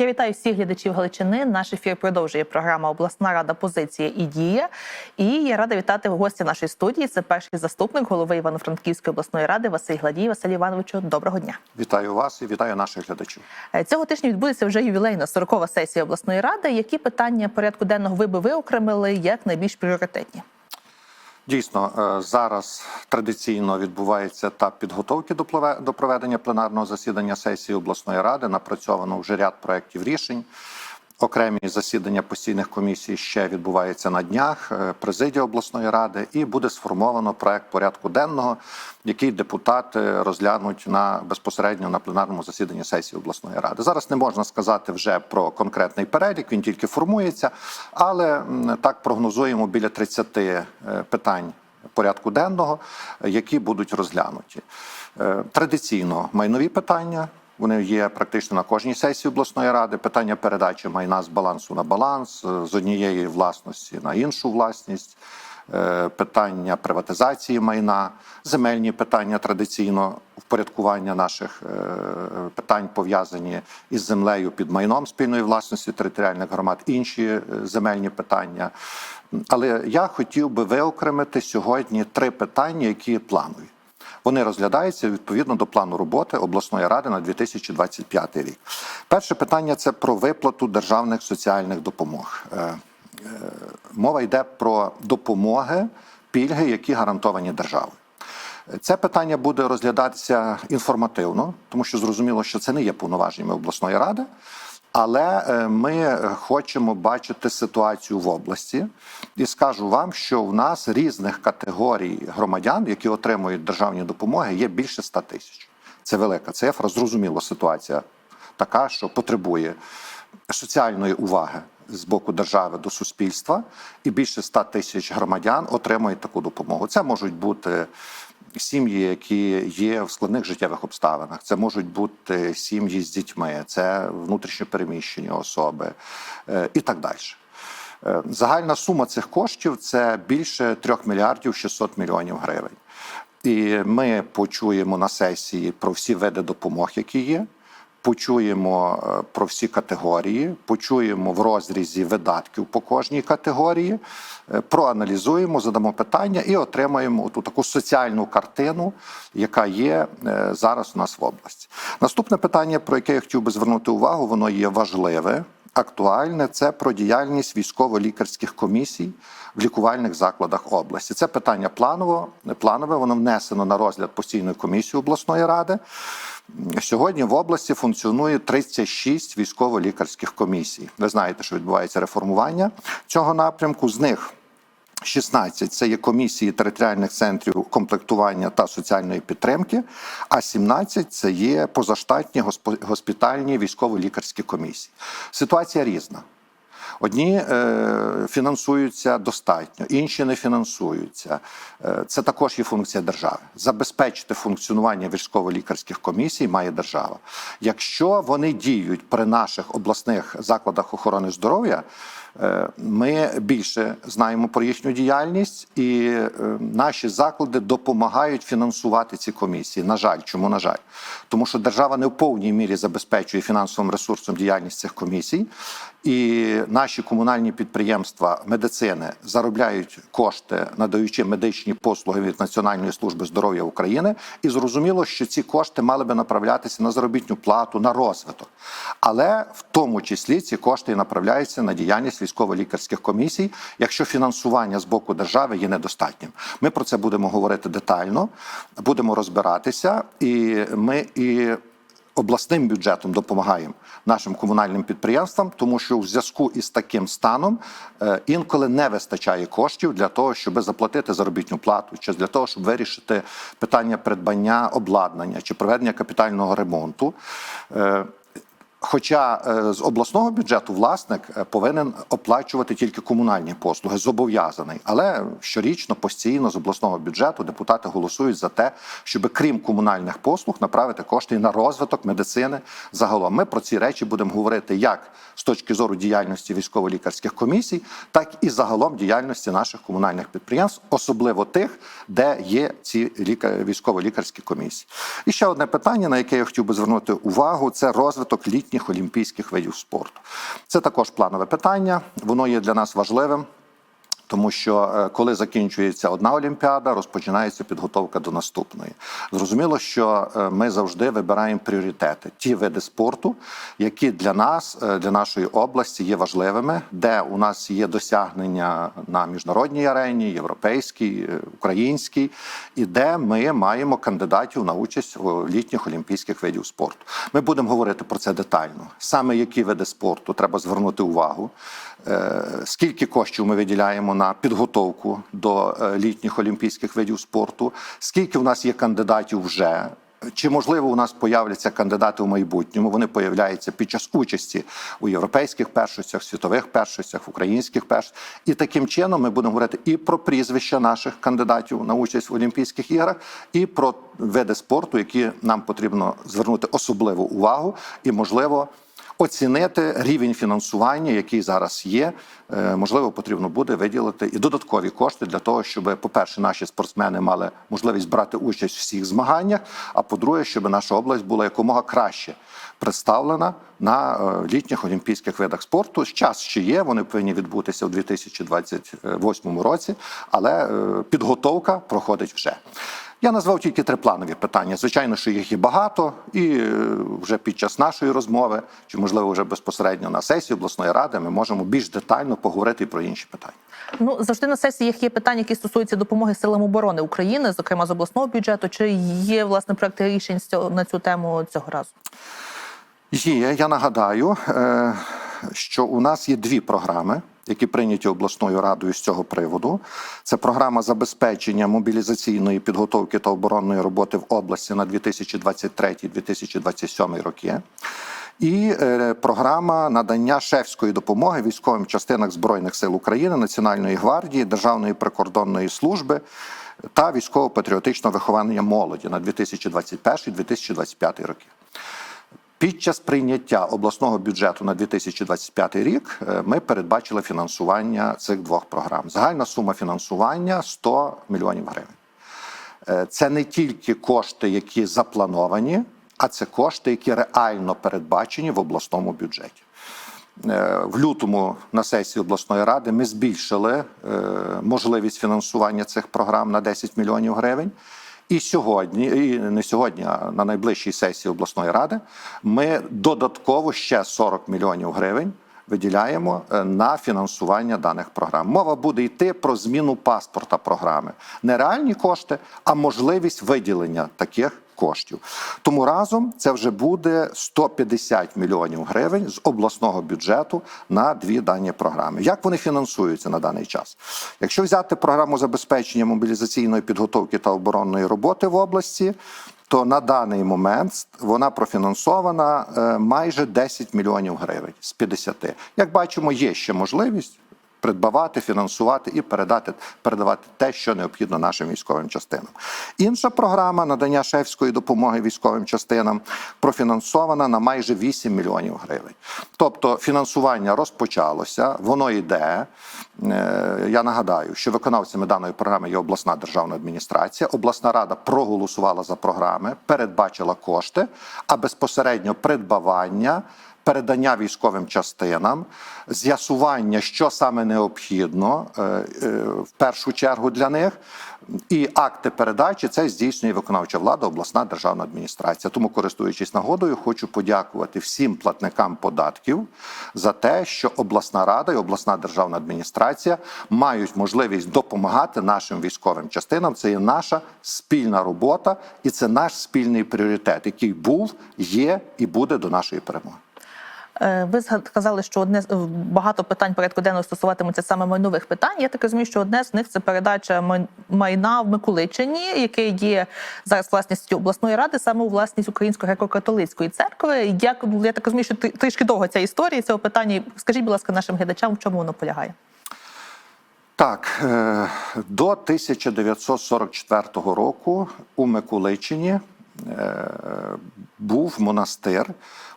Я вітаю всіх глядачів Галичини. Наш ефір продовжує програма Обласна рада позиція і дія. І я рада вітати гостя нашої студії. Це перший заступник голови Івано-Франківської обласної ради Василь Гладій. Василь Івановичу, доброго дня. Вітаю вас і вітаю наших глядачів. Е, Цього тижня відбудеться вже ювілейна 40-ва сесія обласної ради. Які питання порядку денного ви би виокремили як найбільш пріоритетні? Дійсно, е, зараз традиційно відбувається етап підготовки до проведення пленарного засідання сесії обласної ради. Напрацьовано вже ряд проєктів рішень. Окремі засідання постійних комісій ще відбуваються на днях. е, Президія обласної ради, і буде сформовано проект порядку денного, який депутати розглянуть на безпосередньо на пленарному засіданні сесії обласної ради. Зараз не можна сказати вже про конкретний перелік, він тільки формується, але так прогнозуємо біля 30 е, питань порядку денного, е, які будуть розглянуті. Традиційно майнові питання. Вони є практично на кожній сесії обласної ради. Питання передачі майна з балансу на баланс, е, з однієї власності на іншу власність, е, питання приватизації майна, земельні питання традиційно впорядкування наших е, питань пов'язані із землею під майном спільної власності територіальних громад, інші земельні питання. Але я хотів би виокремити сьогодні три питання, які планові. Вони розглядаються відповідно до плану роботи обласної ради на 2025 рік. Перше питання це про виплату державних соціальних допомог. Е, е, Мова йде про допомоги, пільги, які гарантовані державою. Це питання буде розглядатися інформативно, тому що зрозуміло, що це не є повноваженнями обласної ради. Але е, ми хочемо бачити ситуацію в області, і скажу вам, що в нас різних категорій громадян, які отримують державні допомоги, є більше 100 тисяч. Це велика цифра. Зрозуміло, ситуація така, що потребує соціальної уваги з боку держави до суспільства, і більше 100 тисяч громадян отримують таку допомогу. Це можуть бути сім'ї, які є в складних життєвих обставинах. Це можуть бути сім'ї з дітьми, це внутрішньопереміщені особи е, і так далі. Е, Загальна сума цих коштів це більше 3 мільярдів 600 мільйонів гривень. І ми почуємо на сесії про всі види допомог, які є. Почуємо е, про всі категорії, почуємо в розрізі видатків по кожній категорії, е, проаналізуємо, задамо питання і отримаємо ту таку соціальну картину, яка є зараз у нас в області. Наступне питання, про яке я хотів би звернути увагу, воно є важливе, актуальне. Це про діяльність військово-лікарських комісій в лікувальних закладах області. Це питання планово, планове, воно внесено на розгляд постійної комісії обласної ради. Сьогодні в області функціонує 36 військово-лікарських комісій. Ви знаєте, що відбувається реформування цього напрямку. З них 16 – це є комісії територіальних центрів комплектування та соціальної підтримки, а 17 – це є позаштатні госпітальні військово-лікарські комісії. Ситуація різна. Одні е, фінансуються достатньо, інші не фінансуються. Е, це також є функція держави. Забезпечити функціонування військово-лікарських комісій має держава. Якщо вони діють при наших обласних закладах охорони здоров'я, ми більше знаємо про їхню діяльність, і е, наші заклади допомагають фінансувати ці комісії. На жаль, чому на жаль? Тому що держава не в повній мірі забезпечує фінансовим ресурсом діяльність цих комісій, і наші комунальні підприємства медицини заробляють кошти, надаючи медичні послуги від Національної служби здоров'я України. І зрозуміло, що ці кошти мали би направлятися на заробітну плату, на розвиток. Але в тому числі ці кошти направляються на діяльність військово-лікарських комісій, якщо фінансування з боку держави є недостатнім. Ми про це будемо говорити детально, будемо розбиратися, і ми і обласним бюджетом допомагаємо нашим комунальним підприємствам, тому що в зв'язку із таким станом е, інколи не вистачає коштів для того, щоб заплатити заробітну плату, чи для того, щоб вирішити питання придбання обладнання чи проведення капітального ремонту. Хоча е, з обласного бюджету власник е, повинен оплачувати тільки комунальні послуги, зобов'язаний. Але щорічно постійно з обласного бюджету депутати голосують за те, щоб крім комунальних послуг направити кошти на розвиток медицини загалом. Ми про ці речі будемо говорити як з точки зору діяльності військово-лікарських комісій, так і загалом діяльності наших комунальних підприємств, особливо тих, де є ці ліка- військово-лікарські комісії. І ще одне питання, на яке я хотів би звернути увагу, це розвиток літніх літніх олімпійських видів спорту. Це також планове питання. Воно є для нас важливим. Тому що е, коли закінчується одна олімпіада, розпочинається підготовка до наступної. Зрозуміло, що е, ми завжди вибираємо пріоритети, ті види спорту, які для нас, е, для нашої області, є важливими, де у нас є досягнення на міжнародній арені, європейській, українській, і де ми маємо кандидатів на участь у літніх олімпійських видів спорту. Ми будемо говорити про це детально. Саме які види спорту треба звернути увагу. Е, Скільки коштів ми виділяємо на підготовку до е, літніх олімпійських видів спорту? Скільки у нас є кандидатів вже? Чи можливо у нас появляться кандидати в майбутньому? Вони появляються під час участі у європейських першостях, світових першостях, українських першостях. І таким чином ми будемо говорити і про прізвища наших кандидатів на участь в Олімпійських іграх, і про види спорту, які нам потрібно звернути особливу увагу, і можливо оцінити рівень фінансування, який зараз є. Е, Можливо, потрібно буде виділити і додаткові кошти для того, щоб, по-перше, наші спортсмени мали можливість брати участь в всіх змаганнях. А по-друге, щоб наша область була якомога краще представлена на е, літніх олімпійських видах спорту. Час ще є, вони повинні відбутися у 2028 році, але е, підготовка проходить вже. Я назвав тільки три планові питання. Звичайно, що їх є багато, і е, вже під час нашої розмови, чи можливо вже безпосередньо на сесії обласної ради, ми можемо більш детально поговорити про інші питання. Ну завжди на сесіях є питання, які стосуються допомоги силам оборони України, зокрема з обласного бюджету. Чи є власне проекти рішень на цю тему цього разу? Є, я нагадаю, е, що у нас є дві програми, які прийняті обласною радою з цього приводу. Це програма забезпечення мобілізаційної підготовки та оборонної роботи в області на 2023-2027 роки. І е, програма надання шефської допомоги військовим частинам збройних сил України, Національної гвардії, Державної прикордонної служби та військово-патріотичного виховання молоді на 2021-2025 роки. Під час прийняття обласного бюджету на 2025 рік е, ми передбачили фінансування цих двох програм. Загальна сума фінансування 100 мільйонів гривень. Е, Це не тільки кошти, які заплановані, а це кошти, які реально передбачені в обласному бюджеті. Е, В лютому на сесії обласної ради ми збільшили можливість фінансування цих програм на 10 мільйонів гривень. І сьогодні, і не сьогодні, а на найближчій сесії обласної ради, ми додатково ще 40 мільйонів гривень виділяємо е, на фінансування даних програм. Мова буде йти про зміну паспорта програми, не реальні кошти, а можливість виділення таких коштів. Тому разом це вже буде 150 мільйонів гривень з обласного бюджету на дві дані програми. Як вони фінансуються на даний час? Якщо взяти програму забезпечення мобілізаційної підготовки та оборонної роботи в області. То на даний момент вона профінансована е, майже 10 мільйонів гривень з 50. Як бачимо, є ще можливість придбавати, фінансувати і передати передавати те, що необхідно нашим військовим частинам. Інша програма надання шефської допомоги військовим частинам профінансована на майже 8 мільйонів гривень. Тобто фінансування розпочалося, воно йде. Е, Я нагадаю, що виконавцями даної програми є обласна державна адміністрація. Обласна рада проголосувала за програми, передбачила кошти, а безпосередньо придбавання передання військовим частинам, з'ясування, що саме необхідно е, е, в першу чергу для них, і акти передачі це здійснює виконавча влада, обласна державна адміністрація. Тому, користуючись нагодою, хочу подякувати всім платникам податків за те, що обласна рада і обласна державна адміністрація мають можливість допомагати нашим військовим частинам. Це є наша спільна робота, і це наш спільний пріоритет, який був, є і буде до нашої перемоги. Е, Ви сказали, що одне е, багато питань порядку денного стосуватимуться саме майнових питань. Я так розумію, що одне з них це передача май- майна в Миколичині, яке є зараз власністю обласної ради, саме у власність Української греко-католицької церкви. Як я так розумію, що трішки довго ця історія цього питання. Скажіть, будь ласка, нашим глядачам, в чому воно полягає? Так, е, до 1944 року у Миколичині був монастир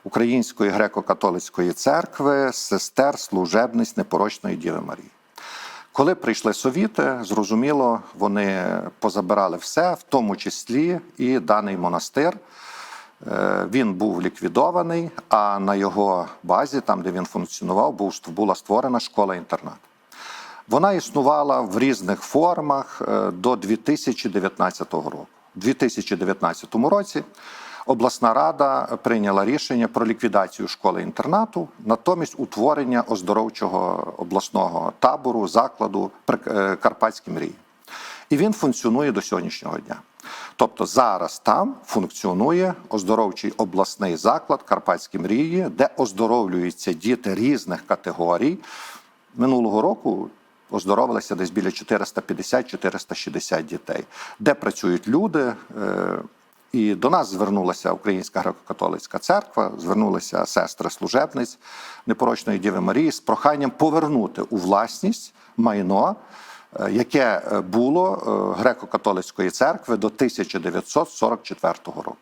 Української греко-католицької церкви, сестер служебниць непорочної Діви Марії. Коли прийшли совіти, зрозуміло, вони позабирали все, в тому числі і даний монастир. Е, Він був ліквідований, а на його базі, там де він функціонував, була створена школа-інтернат. Вона існувала в різних формах е, до 2019 року. У 2019 році обласна рада прийняла рішення про ліквідацію школи-інтернату, натомість утворення оздоровчого обласного табору, закладу «Прик- е, Карпатські мрії. І він функціонує до сьогоднішнього дня. Тобто зараз там функціонує оздоровчий обласний заклад Карпатські мрії, де оздоровлюються діти різних категорій. Минулого року оздоровилися десь біля 450-460 дітей, де працюють люди. І до нас звернулася Українська греко-католицька церква, звернулися сестри служебниць непорочної Діви Марії з проханням повернути у власність майно, е, яке е, було е, греко-католицької церкви до 1944 року.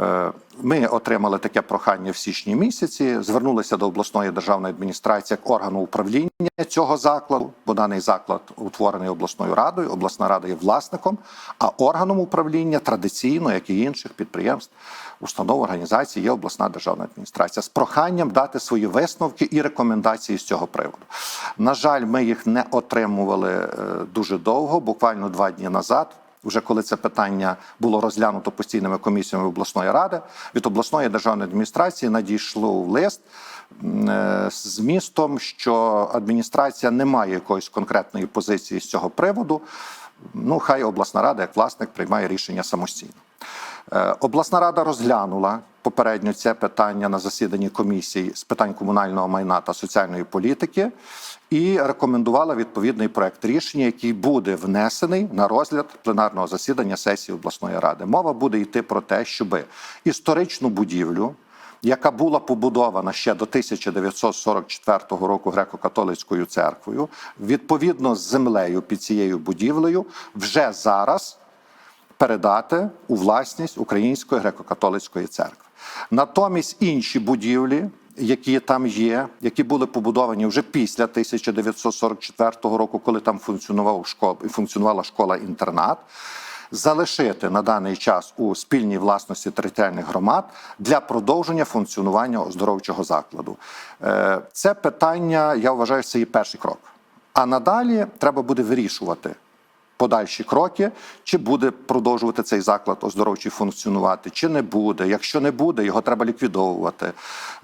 Е, Ми отримали таке прохання в січні місяці. Звернулися до обласної державної адміністрації як органу управління цього закладу, бо даний заклад утворений обласною радою. Обласна рада є власником, а органом управління традиційно, як і інших підприємств, установ організацій, є обласна державна адміністрація з проханням дати свої висновки і рекомендації з цього приводу. На жаль, ми їх не отримували е, дуже довго, буквально два дні назад. Вже коли це питання було розглянуто постійними комісіями обласної ради, від обласної державної адміністрації надійшло лист е, з змістом, що адміністрація не має якоїсь конкретної позиції з цього приводу. Ну, хай обласна рада, як власник, приймає рішення самостійно. Е, Обласна рада розглянула попередньо це питання на засіданні комісії з питань комунального майна та соціальної політики і рекомендувала відповідний проект рішення, який буде внесений на розгляд пленарного засідання сесії обласної ради. Мова буде йти про те, щоб історичну будівлю. Яка була побудована ще до 1944 року греко-католицькою церквою, відповідно з землею під цією будівлею, вже зараз передати у власність Української греко-католицької церкви. Натомість інші будівлі, які там є, які були побудовані вже після 1944 року, коли там функціонував школа, функціонувала школа-інтернат. Залишити на даний час у спільній власності територіальних громад для продовження функціонування оздоровчого закладу. Е, Це питання, я вважаю, це є перший крок. А надалі треба буде вирішувати подальші кроки, чи буде продовжувати цей заклад оздоровчий функціонувати, чи не буде. Якщо не буде, його треба ліквідовувати.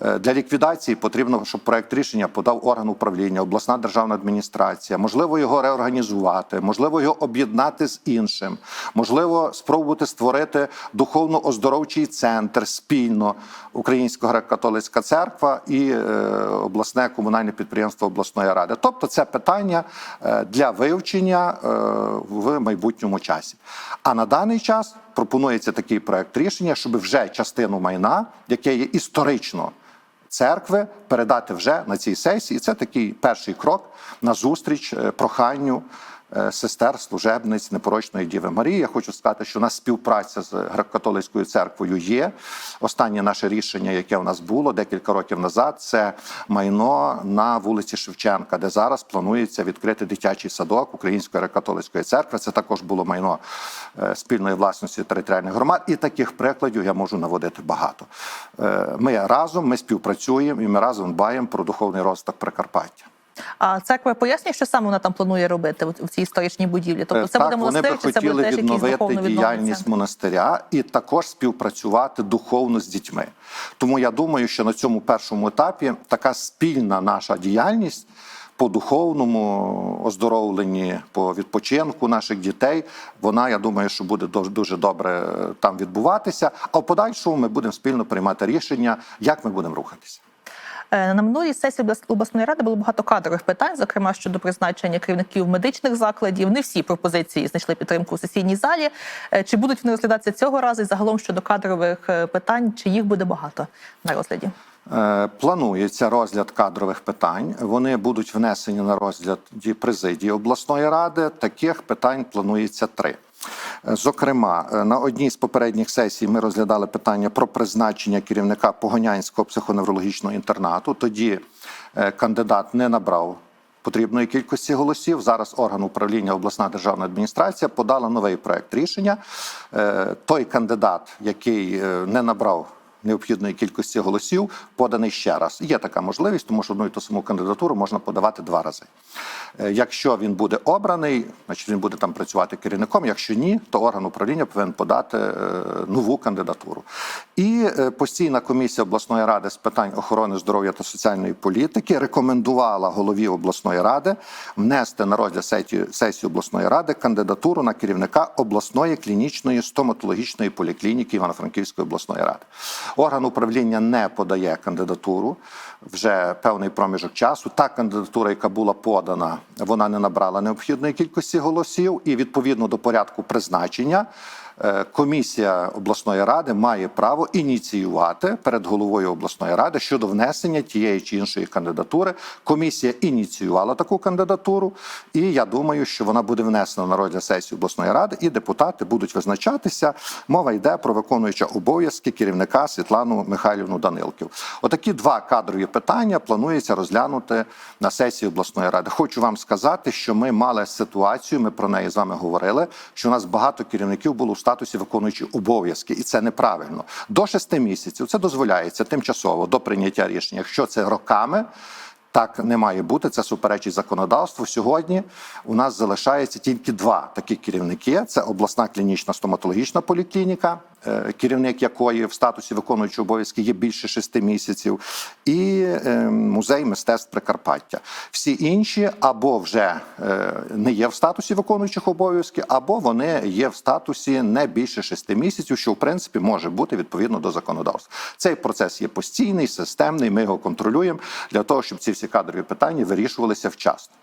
Е, Для ліквідації потрібно, щоб проект рішення подав орган управління, обласна державна адміністрація. Можливо, його реорганізувати, можливо, його об'єднати з іншим, можливо, спробувати створити духовно-оздоровчий центр спільно Українська греко-католицька церква і е, обласне комунальне підприємство обласної ради. Тобто, це питання е, для вивчення в майбутньому часі. А на даний час пропонується такий проект рішення, щоб вже частину майна, яке є історично церкви, передати вже на цій сесії. Це такий перший крок на зустріч е, проханню. Е, Сестер, служебниць непорочної Діви Марії. Я хочу сказати, що у нас співпраця з греко-католицькою церквою є. Останнє наше рішення, яке у нас було декілька років назад, це майно на вулиці Шевченка, де зараз планується відкрити дитячий садок Української греко-католицької церкви. Це також було майно е, спільної власності територіальних громад. І таких прикладів я можу наводити багато. Е, Ми разом ми співпрацюємо і ми разом дбаємо про духовний розвиток Прикарпаття. А церква пояснює, що саме вона там планує робити в цій історичній будівлі. Тобто це так, буде вони би монастир, чи це буде теж якийсь відновити духовно діяльність монастиря і також співпрацювати духовно з дітьми. Тому я думаю, що на цьому першому етапі така спільна наша діяльність. По духовному оздоровленні, по відпочинку наших дітей, вона я думаю, що буде дуже- дуже добре е, там відбуватися. А в подальшому ми будемо спільно приймати рішення, як ми будемо рухатися. Е, На минулій сесії обласної ради було багато кадрових питань, зокрема щодо призначення керівників медичних закладів. Не всі пропозиції знайшли підтримку у сесійній залі. Е, Чи будуть вони розглядатися цього разу? І загалом щодо кадрових е, питань, чи їх буде багато на розгляді? Е, Планується розгляд кадрових питань. Вони будуть внесені на розгляд президії обласної ради. Таких питань планується три. Зокрема, е, на одній з попередніх сесій ми розглядали питання про призначення керівника Погонянського психоневрологічного інтернату. Тоді е, кандидат не набрав потрібної кількості голосів. Зараз орган управління обласна державна адміністрація подала новий проект рішення. Той кандидат, який не набрав необхідної кількості голосів, поданий ще раз. Є така можливість, тому що одну і ту саму кандидатуру можна подавати два рази. Е, Якщо він буде обраний, значить він буде там працювати керівником. Якщо ні, то орган управління повинен подати е, нову кандидатуру. І е, постійна комісія обласної ради з питань охорони здоров'я та соціальної політики рекомендувала голові обласної ради внести на розгляд сесії, сесії обласної ради кандидатуру на керівника обласної клінічної стоматологічної поліклініки Івано-Франківської обласної ради. Орган управління не подає кандидатуру вже певний проміжок часу. Та кандидатура, яка була подана, вона не набрала необхідної кількості голосів, і відповідно до порядку призначення. Е, Комісія обласної ради має право ініціювати перед головою обласної ради щодо внесення тієї чи іншої кандидатури. Комісія ініціювала таку кандидатуру, і я думаю, що вона буде внесена на розгляд сесії обласної ради, і депутати будуть визначатися. Мова йде про виконуюча обов'язки керівника Світлану Михайлівну Данилків. Отакі два кадрові питання планується розглянути на сесії обласної ради. Хочу вам сказати, що ми мали ситуацію. Ми про неї з вами говорили. Що у нас багато керівників було в статусі виконуючи обов'язки, і це неправильно. До шести місяців це дозволяється тимчасово до прийняття рішення. Якщо це роками. Так не має бути. Це суперечить законодавству. Сьогодні у нас залишається тільки два такі керівники: це обласна клінічна стоматологічна поліклініка, керівник якої в статусі виконуючого обов'язки є більше шести місяців, і е, музей мистецтв Прикарпаття. Всі інші або вже е, не є в статусі виконуючих обов'язків, або вони є в статусі не більше шести місяців, що в принципі може бути відповідно до законодавства. Цей процес є постійний, системний. Ми його контролюємо для того, щоб ці всі кадрові питання вирішувалися вчасно.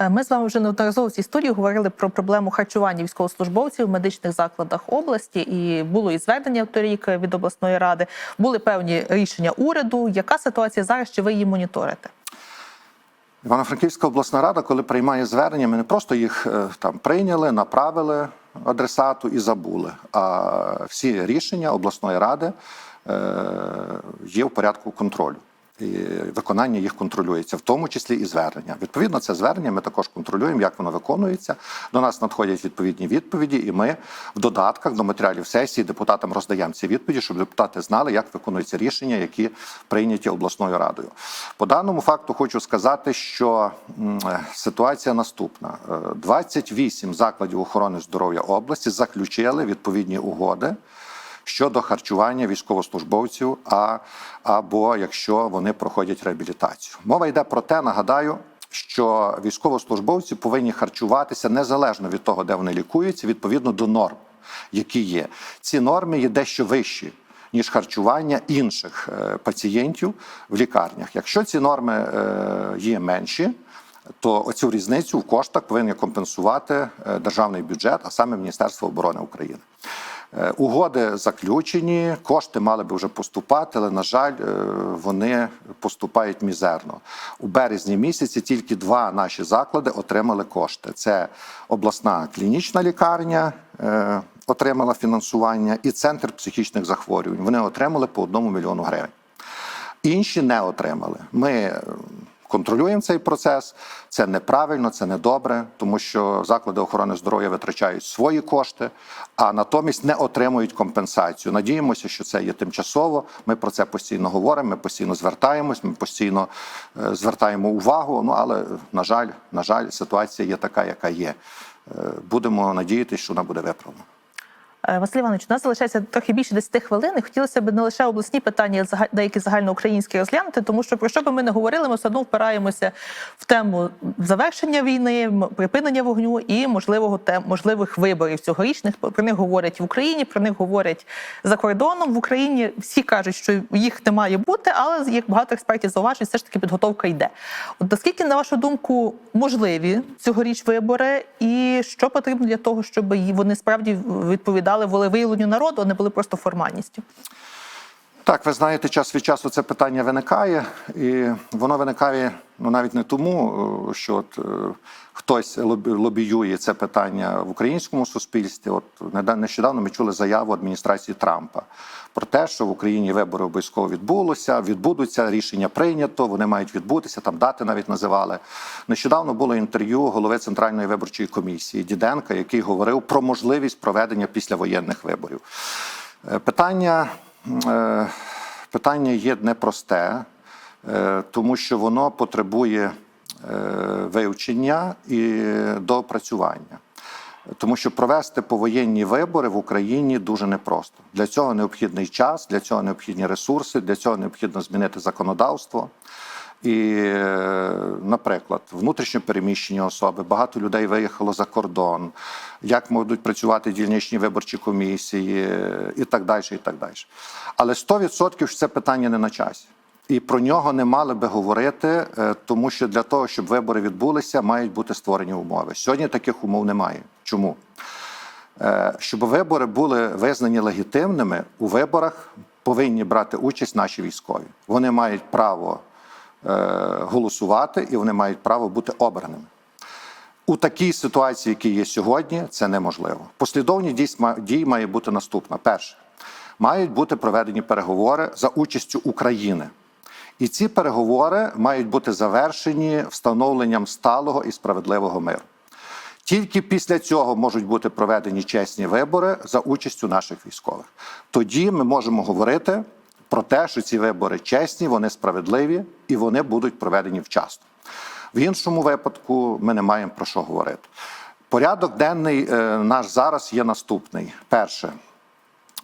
Е, Ми з вами вже неодноразово в цій студії говорили про проблему харчування військовослужбовців в медичних закладах області, і було і звернення торік від обласної ради. Були певні рішення уряду. Яка ситуація зараз? Чи ви її моніторите? Івано-Франківська обласна рада, коли приймає звернення, ми не просто їх е, там прийняли, направили адресату і забули. А всі рішення обласної ради е, є в порядку контролю. Виконання їх контролюється, в тому числі і звернення. Відповідно, це звернення ми також контролюємо, як воно виконується. До нас надходять відповідні відповіді, і ми в додатках до матеріалів сесії депутатам роздаємо ці відповіді, щоб депутати знали, як виконуються рішення, які прийняті обласною радою. По даному факту хочу сказати, що е, ситуація наступна: Е, 28 закладів охорони здоров'я області заключили відповідні угоди щодо харчування військовослужбовців, а або якщо вони проходять реабілітацію. Мова йде про те, нагадаю. Що військовослужбовці повинні харчуватися незалежно від того, де вони лікуються, відповідно до норм, які є. Ці норми є дещо вищі, ніж харчування інших е, пацієнтів в лікарнях. Якщо ці норми е, є менші, то оцю різницю в коштах повинен компенсувати е, державний бюджет, а саме Міністерство оборони України. Е, Угоди заключені, кошти мали би вже поступати, але на жаль, е, вони поступають мізерно. У березні місяці тільки два наші заклади отримали кошти: це обласна клінічна лікарня. е, Отримала фінансування і центр психічних захворювань. Вони отримали по одному мільйону гривень. Інші не отримали. Ми контролюємо цей процес. Це неправильно, це недобре, тому що заклади охорони здоров'я витрачають свої кошти, а натомість не отримують компенсацію. Надіємося, що це є тимчасово. Ми про це постійно говоримо. Ми постійно звертаємось, ми постійно е, звертаємо увагу. Ну але на жаль, на жаль, ситуація є така, яка є. Е, Будемо надіятися, що вона буде виправлена. Е, Василь Іванович, у нас залишається трохи більше 10 хвилин. і Хотілося б не лише обласні питання, а деякі загальноукраїнські розглянути, тому що про що би ми не говорили, ми все одно впираємося в тему завершення війни, припинення вогню і можливого тем можливих виборів цьогорічних. Про них говорять в Україні, про них говорять за кордоном. В Україні всі кажуть, що їх не має бути, але як багато експертів зауважують, все ж таки підготовка йде. От наскільки, на вашу думку, можливі цьогоріч вибори, і що потрібно для того, щоб вони справді відповідали волевиявленню народу, не були просто формальністю? Так, ви знаєте, час від часу це питання виникає, і воно виникає ну навіть не тому, е, що от, е, хтось лобі- лобіює це питання в українському суспільстві. От нещодавно ми чули заяву адміністрації Трампа про те, що в Україні вибори обов'язково відбулося, відбудуться, рішення прийнято, вони мають відбутися, там дати навіть називали. Нещодавно було інтерв'ю голови Центральної виборчої комісії Діденка, який говорив про можливість проведення післявоєнних виборів. Е, Питання, питання є непросте, е, тому що воно потребує е, вивчення і доопрацювання. Тому що провести повоєнні вибори в Україні дуже непросто. Для цього необхідний час, для цього необхідні ресурси, для цього необхідно змінити законодавство. І, е, наприклад, внутрішньо переміщені особи, багато людей виїхало за кордон, як можуть працювати дільничні виборчі комісії, і так далі. І так далі. Але 100% що це питання не на часі. І про нього не мали би говорити, е, тому що для того, щоб вибори відбулися, мають бути створені умови. Сьогодні таких умов немає. Чому? Е, Щоб вибори були визнані легітимними, у виборах повинні брати участь наші військові. Вони мають право голосувати і вони мають право бути обраними. У такій ситуації, які є сьогодні, це неможливо. Послідовні дій, дій має бути наступна. Перше, мають бути проведені переговори за участю України. І ці переговори мають бути завершені встановленням сталого і справедливого миру. Тільки після цього можуть бути проведені чесні вибори за участю наших військових. Тоді ми можемо говорити про те, що ці вибори чесні, вони справедливі і вони будуть проведені вчасно. В іншому випадку ми не маємо про що говорити. Порядок денний е, наш зараз є наступний: перше,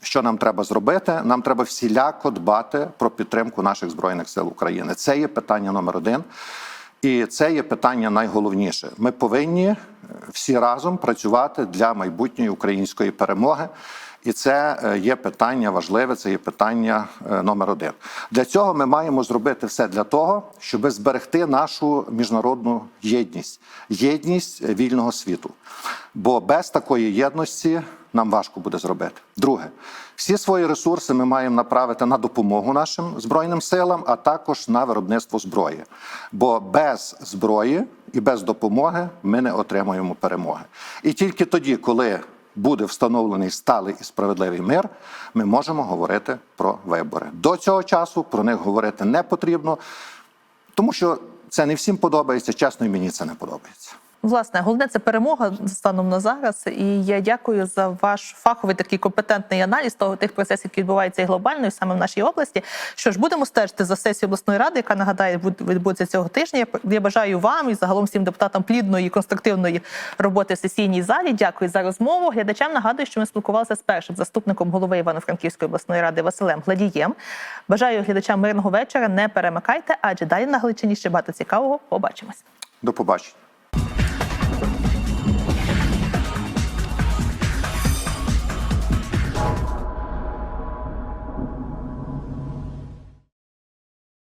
що нам треба зробити? Нам треба всіляко дбати про підтримку наших збройних сил України. Це є питання номер один. І це є питання найголовніше. Ми повинні е, всі разом працювати для майбутньої української перемоги. І це е, є питання важливе, це є питання е, номер один. Для цього ми маємо зробити все для того, щоб зберегти нашу міжнародну єдність, єдність вільного світу. Бо без такої єдності нам важко буде зробити. Друге, всі свої ресурси ми маємо направити на допомогу нашим збройним силам, а також на виробництво зброї. Бо без зброї і без допомоги ми не отримаємо перемоги. І тільки тоді, коли буде встановлений сталий і справедливий мир, ми можемо говорити про вибори. До цього часу про них говорити не потрібно, тому що це не всім подобається. Чесно, і мені це не подобається. Власне, головне це перемога станом на зараз. І я дякую за ваш фаховий такий компетентний аналіз того тих процесів, які відбуваються і глобально, і саме в нашій області. Що ж, будемо стежити за сесією обласної ради, яка нагадаю, відбудеться цього тижня. Я- бажаю вам і загалом всім депутатам плідної конструктивної роботи в сесійній залі. Дякую за розмову. Глядачам нагадую, що ми спілкувалися з першим заступником голови Івано-Франківської обласної ради Василем Гладієм. Бажаю глядачам мирного вечора. Не перемикайте, адже далі на Галичині ще багато цікавого. Побачимось. До побачення.